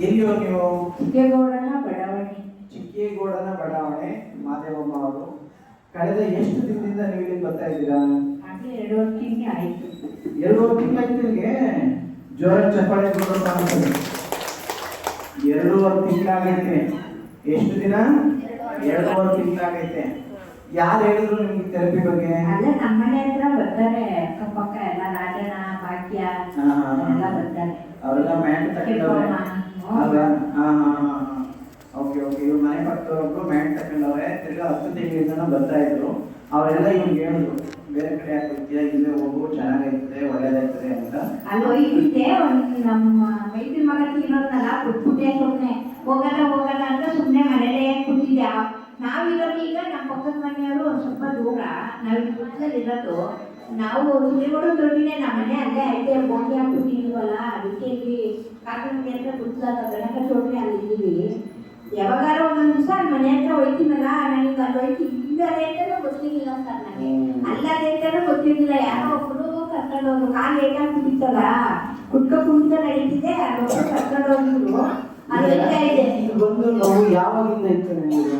ಎಲ್ಲಿಯೋ ನೀವು? ಚಿಕ್ಕೇಗೌಡನ ಬಡಾವಣೆ. ಚಿಕ್ಕೇಗೌಡನ ಬಡಾವಣೆ ಮಾದೇವಮ್ಮ ಅವರು. ಕಳೆದ ಎಷ್ಟು ದಿನದಿಂದ ನೀವು ಇಲ್ಲಿ ಬರ್ತಾ ಇದ್ದೀರಾ? ಹಾಗೆ ಎರಡೂವರೆ ತಿಂಗಳು ಆಯ್ತು. ಎರಡೂವರೆ ತಿಂಗಳಾಯ್ತು ಜ್ವರ ಜೋರ ಚಪ್ಪಾಳೆ ಕೊಡೋದು ಎರಡೂವರೆ ತಿಂಗಳಾಗೈತೆ ಎಷ್ಟು ದಿನ? ಎರಡೂವರೆ ತಿಂಗಳಾಗೈತೆ ಯಾರು ಹೇಳಿದ್ರು ನಿಮ್ಗೆ ಥೆರಪಿ ಬಗ್ಗೆ? ಅಲ್ಲ ನಮ್ಮನೆ ಹತ್ರ ಬರ್ತಾರೆ ಅಕ್ಕಪಕ್ಕ ಎಲ್ಲ ಹಾ. ಎಲ್ಲ ಬರ್ತಾರೆ ಅವರೆಲ್ಲ ಮ್ಯಾಟ್ ತಗೊಂಡವ್ರೆ. Okay okay. ಇವ್ರು ಮನೆ ಪಕ್ಕದವ್ರು ಮ್ಯಾಟ್ ತಗೊಂಡವ್ರೆ. ತಿರ್ಗಾ ಹತ್ತು ತಿಂಗಳಿಂದ ಬರ್ತಾ ಇದ್ರು. ಅವರೆಲ್ಲ ಹೇಳಿದ್ರು. ಬೇರೆ ಕಡೆ ಇಲ್ಲೇ ಹೋಗು ಚೆನ್ನಾಗೈತೆ ಒಳ್ಳೇದಾಯ್ತದೆ ಅಂತ. ಅಲ್ಲಿ ಒಂದು ನಮ್ಮ ಮೈತ್ರಿ ಮಗ ತೀರೋದ್ನಲ್ಲ ಬಿಟ್ಬಿಟ್ಟೆ ಸುಮ್ಮನೆ ಹೋಗಲ್ಲ ಹೋಗಲ್ಲ ಅಂತ ಸುಮ್ಮನೆ ಮನೇಲೇ ಕೂತಿದ್ದೆ. ನಾವಿರೋದು ಈಗ ನಮ್ಮ ಪಕ್ಕದ ಮನೆಯವರು ಸ್ವಲ್ಪ ದೂರ. ನಾವು ಪಕ್ಕದಲ್ಲಿ ಇರೋದು ನಾವು ನೋಡೋ ದೊಡ್ಡಿನೇ ನಮ್ಮ ಮನೆ ಅಲ್ಲೇ ಐತೆ ಬೋಟಿ ಹಾಕ್ಬಿಟ್ಟಿಲ್ವಲ್ಲ ಅದಕ್ಕೆ ಇಲ್ಲಿ ಕಾಕನಿಗೆ ಅಂತ ಗೊತ್ತಿಲ್ಲ ಗಣಕ ಚೋಟ್ರಿ ಅಲ್ಲಿ ಇದ್ದೀವಿ. ಯಾವಾಗಾರ ಒಂದೊಂದು ದಿವಸ ಮನೆ ಹತ್ರ ಹೋಯ್ತೀನಲ್ಲ ನನಗೆ ಅಲ್ಲಿ ಹೋಯ್ತಿ ಇಲ್ಲದೆ ಅಂತಲೂ ಗೊತ್ತಿರಲಿಲ್ಲ ಸರ್ ನನಗೆ ಅಲ್ಲದೆ ಅಂತಲೂ ಗೊತ್ತಿರಲಿಲ್ಲ ಯಾರೋ ಒಬ್ರು ಕರ್ಕೊಂಡವ್ರು ಕಾಲು ಏಟಾಗಿ ಕುಡಿತಲ್ಲ ಕುಟ್ಕ ಕುಂತ ನಡೀತಿದೆ ಅಲ್ಲೊಬ್ರು ಕರ್ಕೊಂಡೋಗಿದ್ರು ಅಲ್ಲಿ ಹೋಯ್ತಾ ಇದೆ. ಬಂದು ನಾವು ಯಾವಾಗಿಂದ ಇತ್ತು ನಿಮಗೆ?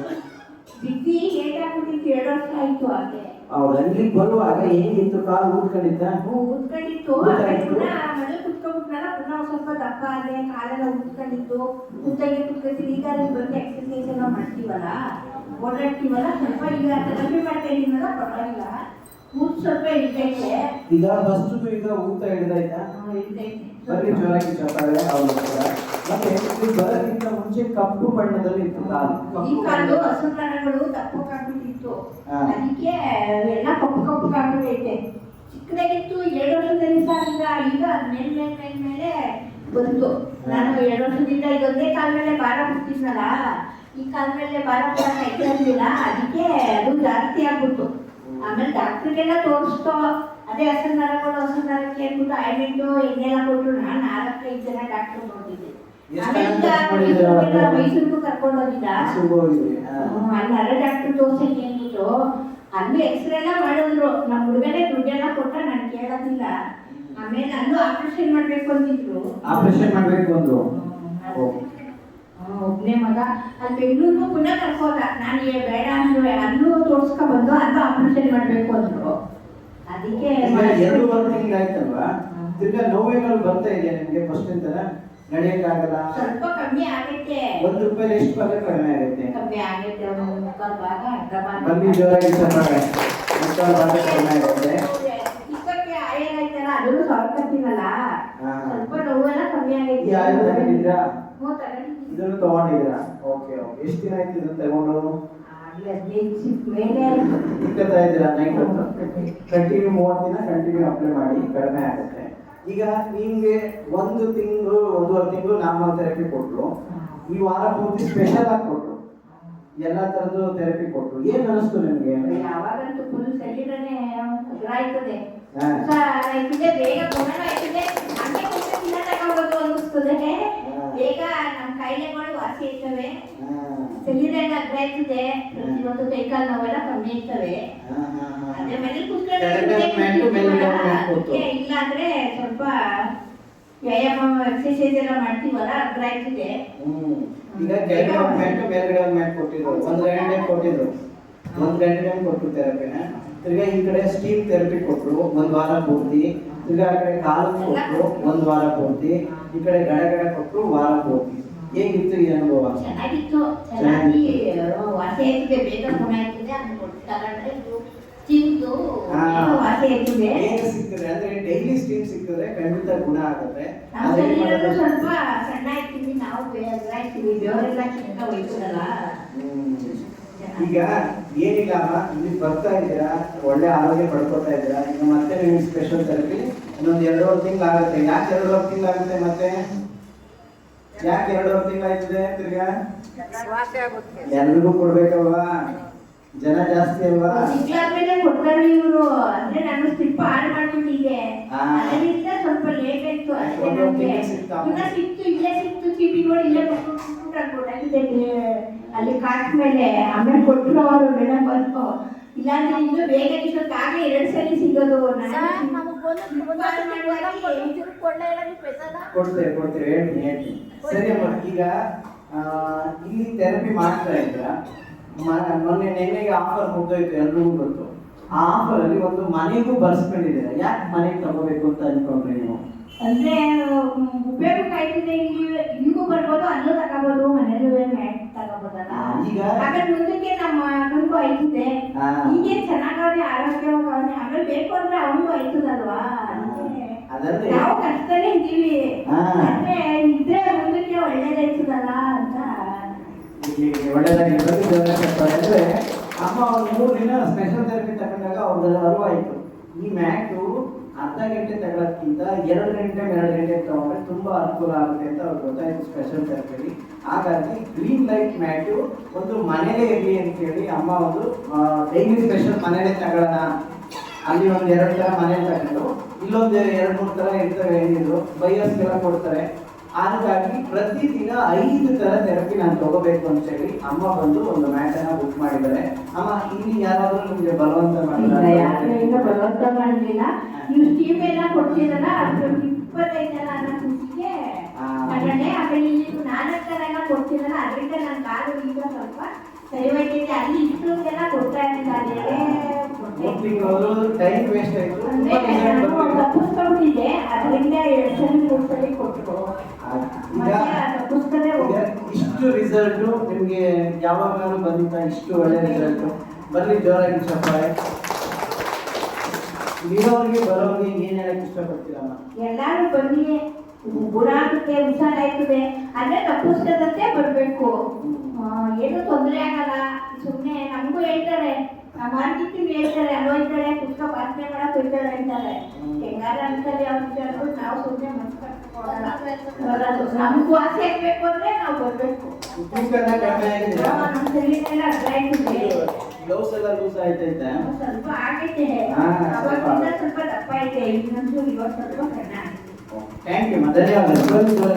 ಬಿದ್ದಿ ಏಟಾಗ್ಬಿಟ್ಟಿತ್ತು ಎರಡು ವರ್ಷ ಆಯ್ತು ಹಾಗೆ ಅವ್ರು ಅಲ್ಲಿ ಬರುವಾಗ ಹೇಗಿತ್ತು ಕಾಲು ಊದ್ಕೊಂಡಿದ್ದ ಮನೆ ಕುತ್ಕೊಂಡ್ಬಿಟ್ನಲ್ಲ ಪುನಃ ಸ್ವಲ್ಪ ದಪ್ಪ ಆದ್ರೆ ಕಾಲೆಲ್ಲ ಊದ್ಕೊಂಡಿತ್ತು ಕುತ್ತಗೆ ಕುತ್ಕೊಳ್ತೀವಿ. ಈಗ ಅಲ್ಲಿ ಬಂದು ಎಕ್ಸರ್ಸೈಸ್ ಎಲ್ಲ ಮಾಡ್ತೀವಲ್ಲ ಓಡಾಡ್ತೀವಲ್ಲ ಸ್ವಲ್ಪ ಈಗ ಕಡಿಮೆ ಮಾಡ್ತಾ ಇದೀನಲ್ಲ ಪರವಾಗಿಲ್ಲ. ಮೂರು ಸ್ವಲ್ಪ ಇರ್ತೈತೆ. ಈಗ ಫಸ್ಟ್ ಈಗ ಊತ ಹಿಡ್ದಾಯ್ತಾ? ಬರೀ ಜೋರಾಗಿ ಚಪ್ಪಾಳೆ ಹತ್ರ. ಮತ್ತೆ ಇದು ಬರೋಕ್ಕಿಂತ ಮುಂಚೆ ಕಪ್ಪು ಬಣ್ಣದಲ್ಲಿ ಇತ್ತು ಕಾಲು ಈ ಕಾಲು ಹಸು ಪ್ರಾಣಿಗಳು ಹಾ. ಅದಕ್ಕೆ ಎಲ್ಲ ಕಪ್ಪು ಕಪ್ಪು ಆಗ್ಬಿಟ್ಟೈತೆ ಚಿಕ್ಕದಾಗಿತ್ತು ಎರಡು ವರ್ಷದಲ್ಲಿ ಸರ್ ಈಗ ಮೇಲ್ ಮೇಲ್ ಮೇಲ್ ಬಂತು. ನಾನು ಎರಡು ವರ್ಷದಿಂದ ಇದೊಂದೇ ಕಾಲ ಮೇಲೆ ಭಾರ ಬಿಡ್ತಿದ್ನಲ್ಲ ಈ ಕಾಲ ಮೇಲೆ ಭಾರ ಬಿಡಕ್ ಆಯ್ತಾ ಅದಕ್ಕೆ ಅದು ಜಾಸ್ತಿ ಆಗ್ಬಿಟ್ಟು ಆಮೇಲೆ ಡಾಕ್ಟ್ರಿಗೆಲ್ಲ ತೋರಿಸ್ತೋ. ಅದೇ ಹಸು ನರಗಳು ಹಸು ನರಕ್ಕೆ ಅಂದ್ಬಿಟ್ಟು ಆಯಿಂಟ್ಮೆಂಟು ಎಣ್ಣೆಲ್ಲ ಕೊಟ್ಟರು ನಾನು ನಾಲ್ಕೈದು ಜನ ಡಾಕ್ಟರ್ ನೋಡಿದ್ದೆ. ಮೈಸೂರಿಗೆ- ಕರ್ಕೊಂಡು ಹೋಗಿದ್ದ ಅಲ್ಲಿ ನರ ಡಾಕ್ಟರ್ ತೋರ್ಸಕ್ಕೆ ಅಂದ್ಬಿಟ್ಟು ಅಲ್ಲಿ ಎಕ್ಸ್ರೇ ಎಲ್ಲ ಮಾಡಿದ್ರು. ನಮ್ಮ ಹುಡುಗನೇ ದುಡ್ಡೆಲ್ಲ ಕೊಟ್ಟ ನಾನು ಕೇಳೋದಿಲ್ಲ ಆಮೇಲೆ ಅಲ್ಲೂ ಆಪರೇಷನ್ ಮಾಡ್ಬೇಕು ಅಂತಿದ್ರು ಆಪರೇಷನ್ ಮಾಡ್ಬೇಕು ಅಂದ್ರು? ಒಬ್ನೇ ಮಗ. ಅಲ್ಲಿ ಬೆಂಗಳೂರಿಗೂ ಪುನಃ ಕರ್ಕೋದ ನಾನು ಏ ಬೇಡ ಅಂದ್ರು ಅಲ್ಲೂ ತೋರ್ಸ್ಕೊ ಬಂದು ಅಲ್ಲೂ ಆಪರೇಷನ್ ಮಾಡ್ಬೇಕು ಅಂದ್ರು. ಅದಕ್ಕೆ ಎರಡು ತಿಂಗಳಾಯ್ತಲ್ವಾ ತಿರ್ಗಾ ನೋವೇಗಳು ಬರ್ತಾ ಇದೆಯಾ ನಿಮ್ಗೆ ಫಸ್ಟ್ ಇಂದನ? ನಡೆಯಕ್ಕಾಗಲ್ಲ? ಸ್ವಲ್ಪ ಕಮ್ಮಿ ಆಗೈತೆ. ಒಂದು ರೂಪಾಯಿ ಎಷ್ಟು ಭಾಗ ಕಡಿಮೆ ಆಗುತ್ತೆ ಕಮ್ಮಿ ಆಗೈತೆ ಒಂದು ಮುಕ್ಕಾಲು ಭಾಗ ಅರ್ಧ ಭಾಗ. ಬನ್ನಿ ಜೋರಾಗಿ ಚಪ್ಪಾಳೆ ಮುಕ್ಕಾಲು ಭಾಗ ಕಡಿಮೆ ಆಗುತ್ತೆ. ಅದನ್ನು. ಸ್ವಲ್ಪ ನೋವೆಲ್ಲ ಕಮ್ಮಿ ಆಗೈತಿ. ಆಯುಧ ತಗೊಂಡಿದ್ರಾ ಇದನ್ನು ತಗೊಂಡಿದ್ದೀರಾ? Okay okay. ಎಷ್ಟು ದಿನ ಆಯ್ತು ಇದನ್ನು ತಗೊಂಡು? ಕಂಟಿನ್ಯೂ ಮೂವತ್ತು ದಿನ ಕಂಟಿನ್ಯೂ ಅಪ್ಲೈ ಮಾಡಿ ಕಡಿಮೆ ಆಗುತ್ತೆ. ಈಗ ನಿಮ್ಗೆ ಒಂದು ತಿಂಗಳು ಒಂದೂವರೆ ತಿಂಗಳು ನಾರ್ಮಲ್ ಥೆರಪಿ ಕೊಟ್ಟರು ಈ ವಾರ ಪೂರ್ತಿ ಸ್ಪೆಷಲ್ ಆಗಿ ಕೊಟ್ಟರು ಎಲ್ಲ ತರದ್ದು ಥೆರಪಿ ಕೊಟ್ಟರು ಏನ್ ಅನಿಸ್ತು ನಿಮ್ಗೆ? ಯಾವಾಗಂತೂ ಫುಲ್ ಹಗುರ ಆಯ್ತದೆ. ಬೇಗ ಗುಣನೂ ಆಯ್ತದೆ. ಹಂಗೆ ದಿನ ಬೇಗ ನಮ್ಮ ಕಾಯಿಲೆಗಳು ವಾಸಿ ಆಯ್ತವೆ ಎಲ್ಲ ಇವತ್ತು ಕೈಕಾಲು ನೋವೆಲ್ಲ ಕಮ್ಮಿ. ಅದೇ ಮನೇಲಿ ಕೊಟ್ಟು. ಕುತ್ಕೊಂಡು ಇಲ್ಲ ಅಂದ್ರೆ ಸ್ವಲ್ಪ ವ್ಯಾಯಾಮ ಎಕ್ಸರ್ಸೈಸ್ ಎಲ್ಲ ಮಾಡ್ತೀವಲ್ಲ ಅದ್ರ ಆಯ್ತಿದೆ ಹ್ಮ್. ಈಗ ಕೆಳಗಡೆ ಒಂದು ಮ್ಯಾಟ್ ಮೇಲ್ಗಡೆ ಒಂದು ಕೊಟ್ಟಿದ್ರು. ಒಂದ್ ಗಂಟೆ ಕೊಟ್ಟಿದ್ರು. ಒಂದ್ ಗಂಟೆ ಟೈಮ್ ಕೊಟ್ರು ಥೆರಪಿನ ತಿರ್ಗಾ ಈ ಕಡೆ ಸ್ಟೀಮ್ ಥೆರಪಿ ಕೊಟ್ರು. ಒಂದ್ ವಾರ ಪೂರ್ತಿ. ತಿರ್ಗಾ ಆ ಕಡೆ ಕಾಲು ಕೊಟ್ರು. ಒಂದ್ ವಾರ ಪೂರ್ತಿ. ಈ ಕಡೆ ಗಡಗಡ ಕೊಟ್ರು ವಾರ ಪೂರ್ತಿ. ಹೇಗಿತ್ತು ಈ ಅನುಭವ? ಚೆನ್ನಾಗಿತ್ತು. ಚೆನ್ನಾಗಿ ವಾಸಿ ಆಯ್ತದೆ ಬೇಗ ಗುಣ ಆಯ್ತದೆ ಅದನ್ನ ಕೊಟ್ಟು ತಗೊಂಡ್ರೆ ಇದು ತಿಂದು ವಾಸಿ ಆಯ್ತದೆ ಬೇಗ ಸಿಗ್ತದೆ. ಅಂದ್ರೆ ಡೈಲಿ ಸ್ಟೀಮ್ ಸಿಗ್ತದೆ ಖಂಡಿತ ಗುಣ ಆಗುತ್ತೆ. ಸ್ವಲ್ಪ ಸಣ್ಣ ಆಯ್ತೀವಿ ನಾವು ಬೇಗ ಆಯ್ತೀವಿ ಬೆವರೆಲ್ಲ ಚಿಕ್ಕ ಹೋಯ್ತದಲ್ಲ ಈಗ ಏನಿಲ್ಲ ಇಲ್ಲಿ ಬರ್ತಾ ಇದ್ದೀರಾ? ಒಳ್ಳೆ ಆರೋಗ್ಯ ಪಡ್ಕೊತಾ ಇದ್ದೀರಾ? ಈಗ ಮತ್ತೆ ನಿಮ್ಗೆ ಸ್ಪೆಷಲ್ ಥೆರಪಿ ಇನ್ನೊಂದು ಎರಡೂವರೆ ತಿಂಗಳು ಆಗುತ್ತೆ. ಯಾಕೆ ಎರಡೂವರೆ ತಿಂಗಳು ಆಗುತ್ತೆ ಮತ್ತೆ? ಯಾಕೆ ಎರಡೂವರೆ ತಿಂಗಳು ಆಯ್ತದೆ ತಿರ್ಗಾ? ಎಲ್ರಿಗೂ ಕೊಡ್ಬೇಕಲ್ವಾ? ಜನ ಜಾಸ್ತಿ ಅಲ್ವಾ? ಕೊಡ್ತಾರೆ ಇವರು. ಅಂದ್ರೆ ನಾನು ಸ್ಲಿಪ್ ಹಾಳು ಮಾಡ್ಬಿಟ್ಟಿದ್ದೆ ಹಾ. ಅದರಿಂದ ಸ್ವಲ್ಪ ಲೇಟ್ ಆಯ್ತು ಅಷ್ಟೇ ನಮ್ಗೆ ಸಿಕ್ತಾ? ಇಲ್ಲೇ ಸಿಕ್ತು ಚೀಟಿ ನೋಡಿ ಇಲ್ಲೇ ಕೊಟ್ಬಿಟ್ಟು ಅಲ್ಲಿ ಕಾಟ್ ಮೇಲೆ ಆಮೇಲೆ ಕೊಟ್ಟರು ಅವರು ಮೇಡಮ್ ಬಂದು ಇಲ್ಲಾಂದ್ರೆ ಇನ್ನು ಬೇಗ ಇಷ್ಟೊತ್ತಾಗಲೇ ಎರಡು ಸಿಗೋದು ಸರ್ ಪೆಸದ ಕೊಡ್ತೇವೆ ಕೊಡ್ತೇವೆ ಹೇಳ್ತೀನಿ ಹೇಳ್ತೀನಿ. ಸರಿ ಅಮ್ಮ ಈಗ ಇಲ್ಲಿ ಥೆರಪಿ ಮಾಡ್ತಾ ಇದ್ರ ಮೊನ್ನೆ ನೆನ್ನೆಗೆ ಆಫರ್ ಮುಗ್ದೋಯ್ತು ಎಲ್ರಿಗೂ ಗೊತ್ತು. ಆ ಆಫರ್ ಅಲ್ಲಿ ಒಂದು ಮನೆಗೂ ಬರ್ಸ್ಕೊಂಡಿದ್ದೀರಾ. ಯಾಕೆ ಮನೆಗೆ ತಗೋಬೇಕು ಅಂತ ಅನ್ಕೊಂಡ್ರಿ ನೀವು? ಅಂದ್ರೆ ಉಮ್, ಆಯ್ತಿದೆ ಇಲ್ಲಿ ಇಲ್ಲಿಗೂ ಬರ್ಬೋದು ಅಲ್ಲೂ ತಗೋಬೋದು ಮನೇಲೂ ತಗೋಬೋದಲ್ಲ ಮುಂದಕ್ಕೆ ನಮ್ಮ ಅಣ್ಣಗೂ ಆಯ್ತಿದೆ. ಹೀಗೆ ಚೆನ್ನಾಗವ್ನೆ ಆರೋಗ್ಯವಾಗವ್ನೆ ಆಮೇಲೆ ಬೇಕು ಅಂದ್ರೆ ಅವನಿಗೂ ಆಯ್ತದಲ್ವಾ ನಾವು ಕಷ್ಟದಲ್ಲೇ ಇದ್ದೀವಿ. ಅಂದ್ರೆ ಇದ್ರೆ ಮುಂದಕ್ಕೆ ಒಳ್ಳೇದಾಯ್ತದಲ್ಲ ಅಂತ ಒಳ್ಳೆದಾಗಿ ಅಮ್ಮ ಅವ್ರು ಮೂರು ದಿನ ಸ್ಪೆಷಲ್ ಥೆರಪಿ ತಗೊಂಡಾಗ ಅವ್ರದ್ದು ಅರಿವಾಯ್ತು ಈ ಮ್ಯಾಟು ಅರ್ಧ ಗಂಟೆ ತಗೊಳ್ಳೋದ್ಕಿಂತ ಎರಡು ಗಂಟೆ ಎರಡು ಗಂಟೆ ತಗೊಂಡ್ರೆ ತುಂಬಾ ಅನುಕೂಲ ಆಗುತ್ತೆ ಅಂತ ಅವ್ರು ಗೊತ್ತಾಯ್ತು ಸ್ಪೆಷಲ್ ಥೆರಪಿಲಿ ಹಾಗಾಗಿ ಗ್ರೀನ್ ಲೈಟ್ ಮ್ಯಾಟು ಒಂದು ಮನೇಲೇ ಇರಲಿ ಅಂತ ಹೇಳಿ ಅಮ್ಮ ಒಂದು ಡೈಲಿ ಸ್ಪೆಷಲ್ ಮನೇಲೇ ತಗೊಳ್ಳೋಣ. ಅಲ್ಲಿ ಒಂದು ಎರಡು ತರ ಮನೆ ತಗೊಂಡು, ಇಲ್ಲೊಂದು ಎರಡು ಮೂರು ತರ ಇರ್ತವೆ ಹೇಳಿದ್ರು ಬೈಯರ್ಸ್ಗೆಲ್ಲ ಕೊಡ್ತಾರೆ. ಹಾಗಾಗಿ ಪ್ರತಿದಿನ ಐದು ತರ ಥೆರಪಿ ನಾನು ತಗೋಬೇಕು ಅಂತ ಹೇಳಿ ಅಮ್ಮ ಬಂದು ಒಂದು ಮ್ಯಾಟ್ ಅನ್ನ ಬುಕ್ ಮಾಡಿದ್ದಾರೆ. ಅಮ್ಮ ಇಲ್ಲಿ ಯಾರಾದ್ರೂ ನಿಮ್ಗೆ ಬಲವಂತ ಮಾಡಿಲ್ಲ ಬಲವಂತ ಮಾಡಲಿಲ್ಲ. ನೀವು ಸ್ಟೀಮ್ ಎಲ್ಲ ಕೊಟ್ಟಿರಲ್ಲ ಅದ್ರ ಇಪ್ಪತ್ತೈದು ಜನ ಅನ್ನೋ ಖುಷಿಗೆ. ತಗೊಂಡೆ. ಆಮೇಲೆ ಇಲ್ಲಿ ನಾಲ್ಕು ಥರ ಎಲ್ಲ ಕೊಡ್ತೀರಲ್ಲ ಅದರಿಂದ ನನ್ನ ಕಾಲು ಈಗ ಸ್ವಲ್ಪ ಸರಿವಾಗಿದೆ ಅಲ್ಲಿ ಇಷ್ಟೊಂದೆಲ್ಲ ಕೊಡ್ತಾ ಇದ್ದಾರೆ ಟೈಮ್ ವೇಸ್ಟ್ ಆಯಿತು. ತಪ್ಪಿಸ್ಕೊಂಡಿದ್ದೆ ಇಷ್ಟು ರಿಸಲ್ಟ್ ನಿಮ್ಗೆ ಯಾವಾಗಲೂ ಬಂದಿತ್ತ? ಇಷ್ಟು ಒಳ್ಳೆ ರಿಸಲ್ಟ್ ಬರ್ಲಿ ಜೋರಾಗಿ ಚಪ್ಪಾಳೆ ಇರೋರಿಗೆ ಬರೋರಿಗೆ ಏನ್ ಹೇಳಕ್ ಇಷ್ಟಪಡ್ತೀರಮ್ಮ? ಎಲ್ಲರೂ ಬನ್ನಿ. ಗುಣಾಗುತ್ತೆ ಹುಷಾರಾಯ್ತದೆ ಅಂದ್ರೆ ತಪ್ಪಿಸ್ಕದಂತೆ ಬರ್ಬೇಕು ಆ, ಏನು ತೊಂದರೆ ಆಗಲ್ಲ ಸುಮ್ಮನೆ ನಮಗೂ ಹೇಳ್ತಾರೆ ಮಾರ್ಕೆಟಿಂಗ್ ಹೇಳ್ತಾರೆ ಅಲ್ಲಿ ಹೋಯ್ತಾರೆ ಪುಸ್ತಕ ವಾಸನೆ ಮಾಡಕ್ ಹೋಯ್ತಾರೆ ಅಂತಾರೆ ಹೆಂಗಾರ ಅಂತಾರೆ ಅವ್ರಿಗೆ ಅಂದ್ಬಿಟ್ಟು ನಾವು ಸುಮ್ಮನೆ ಮನ್ಸ್ಕೊಂಡು ನಮಗೂ ಆಸೆ ಆಗ್ಬೇಕು ಅಂದ್ರೆ ನಾವು ಬರ್ಬೇಕು ತೂಕನ ಕಡಿಮೆ ಆಗಿದ್ದೀರಾ ನಮ್ಮ ಶರೀರನೆಲ್ಲ ಅಗ್ರ ಆಯ್ತದೆ ಗ್ಲೌಸ್ ಎಲ್ಲ ಲೂಸ್ ಆಯ್ತೈತೆ ಸ್ವಲ್ಪ ಆಗೈತೆ ಹಾ, ಅವಾಗಿಂದ ಸ್ವಲ್ಪ ದಪ್ಪ ಐತೆ ಇನ್ನೊಂದು ಇವತ್ತು ಸ್ವಲ್ಪ ಸಣ್ಣ ಆಗಿದೆ ಥ್ಯಾಂಕ್ ಯು ಧನ್ಯವಾದ